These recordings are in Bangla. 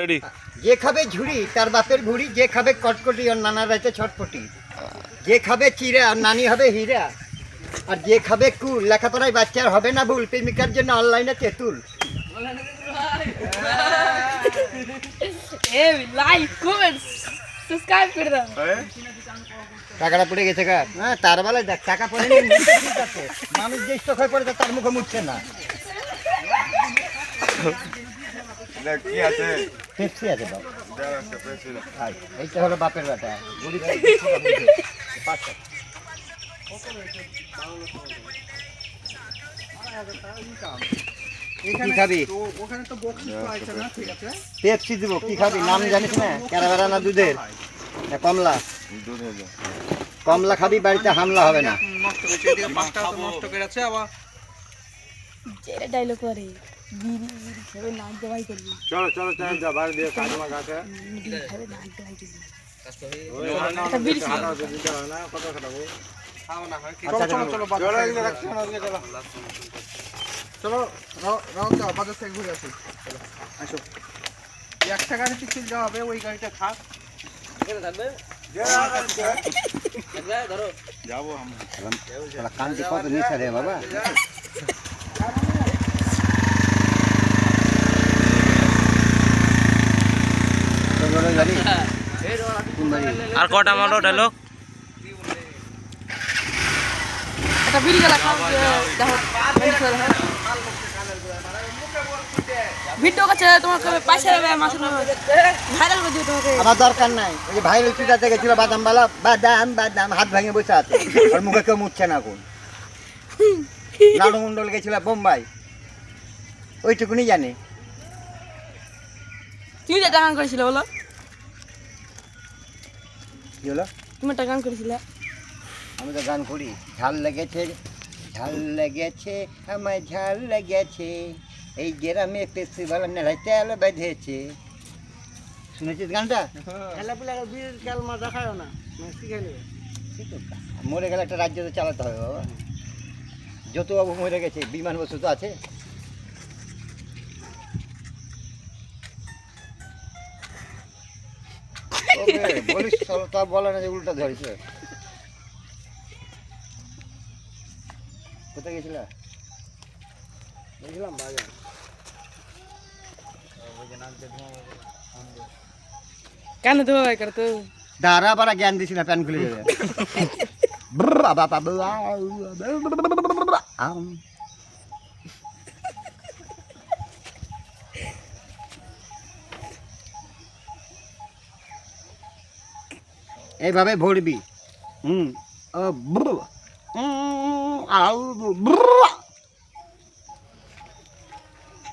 রেডি যে খাবে ঝুড়ি তার বাপের ঘুড়ি যে খাবে কটকটি আর নানা রাইতে ছটপটি। যে খাবে চিরা আর নানি হবে হীরা। আর যে খাবে কুল লেখাপড়ায় বাচ্চার হবে না ভুল প্রেমিকার জন্য অনলাইনে তেঁতুল। হ্যাঁ? টাকাটা পড়ে গেছে কার হ্যাঁ তার বেলায় দেখ টাকা পড়ে মানুষ যে হয়ে পড়েছে তার মুখে মুছছে না। কি আছে? পেপসি আছে বাপ হাই, এইটা হলো বাপের বেটা। বুড়ি কি খাবি? পেপসি দিব কি খাবি? নাম জানিস না? ক্যারাবেরা না দুধের? না কমলা? কমলা খাবি বাড়িতে হামলা হবে না। যেটা ডাইলগ করে। বিড়ি বিড়ি খেয়ে নাক দেওয়াই করবি। চলো চলো চলো যা বাইরে দিয়ে কাজ মা কাছে বিড়ি খেয়ে নাক দেওয়াই করবি। আচ্ছা, আচ্ছা, থেকে একটা গাড়ি টিকিট যাওয়া হবে ওই গাড়িটা থাক। থাকবে? যাব কান্তি কত নিচে রে বাবা? আর কটা মারো ডায়লগ একটা গেলা খাও দাও। ভিডিও কাছে তোমাকে মাসে ভাইরাল করে দিও তোমাকে। আমার দরকার নাই। ওই যে ভাইরাল পিঠা দেখেছিল বাদাম বালা বাদাম বাদাম হাত ভাঙে বসে আছে। আর মুখে কেউ মুছছে না কোন নানু মন্ডল গেছিল বোম্বাই। ওইটুকুনি জানে। তুমি যে গান করেছিলে বলো। কি হলো? তুমি একটা গান করেছিলে। আমি তো গান করি। ঝাল লেগেছে ঝাল লেগেছে আমায় ঝাল লেগেছে। এই গ্রামে ফেস্টিভ্যাল নেড়াই তেল বেঁধেছে। শুনেছিস গানটা? মরে গেলে একটা রাজ্য তো চালাতে হবে বাবা। যত বাবু মরে গেছে বিমান বসু তো আছে বলিস তা বলে না যে উল্টা ধরেছে। কোথায় গেছিলা? গেছিলাম বাজার। কেন তো ভাই করতো দাঁড়া বারা জ্ঞান দিছি না প্যান খুলে যাবে আম। এইভাবে ভরবি। হুম।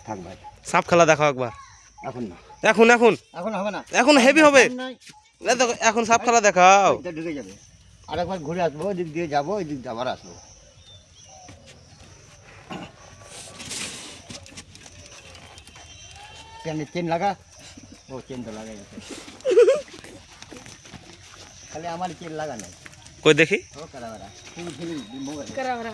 থাক ভাই। সাপ খেলা দেখো একবার। এখন না। এখন এখন। এখন হবে না। এখন হেভি হবে। দেখো, এখন সাপ খেলা দেখাও। এটা ঢুকে যাবে। আরেকবার ঘুরে আসব ওই দিক দিয়ে যাব ওই দিক আবার আসব। প্যানের চেন লাগা ও চেন তো লাগাই খালি আমার চেন লাগা নাই কই দেখি ও কারা কারা ফিলিং ফিলিং মোবাইল করা